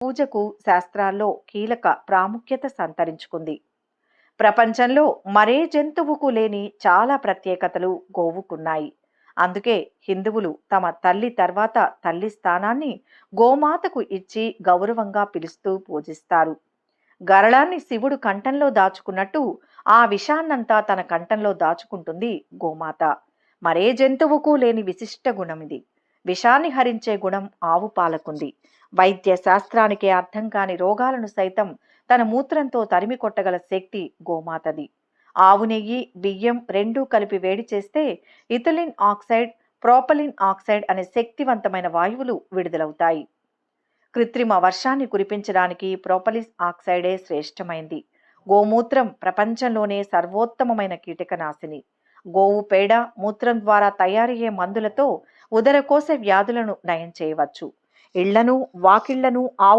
పూజకు శాస్త్రాల్లో కీలక ప్రాముఖ్యత సంతరించుకుంది. ప్రపంచంలో మరే జంతువుకు లేని చాలా ప్రత్యేకతలు గోవుకున్నాయి. అందుకే హిందువులు తమ తల్లి తర్వాత తల్లి స్థానాన్ని గోమాతకు ఇచ్చి గౌరవంగా పిలుస్తూ పూజిస్తారు. గరళాన్ని శివుడు కంఠంలో దాచుకున్నట్టు ఆ విషాన్నంతా తన కంఠంలో దాచుకుంటుంది గోమాత. మరే జంతువుకు లేని విశిష్ట గుణమిది విషాన్ని హరించే గుణం ఆవు పాలకుంది. వైద్య శాస్త్రానికే అర్థం కాని రోగాలను సైతం తన మూత్రంతో తరిమి కొట్టగల శక్తి గోమాతది. ఆవు నెయ్యి బియ్యం రెండూ కలిపి వేడి చేస్తే ఇథలిన్ ఆక్సైడ్ ప్రోపలిన్ ఆక్సైడ్ అనే శక్తివంతమైన వాయువులు విడుదలవుతాయి. కృత్రిమ వర్షాన్ని కురిపించడానికి ప్రోపలిస్ ఆక్సైడే శ్రేష్టమైంది. గోమూత్రం ప్రపంచంలోనే సర్వోత్తమమైన కీటకనాశిని. గోవు పేడ మూత్రం ద్వారా తయారయ్యే మందులతో ఉదరకోశ వ్యాధులను నయం చేయవచ్చు. ఇళ్ళను వాకిళ్ళను ఆవు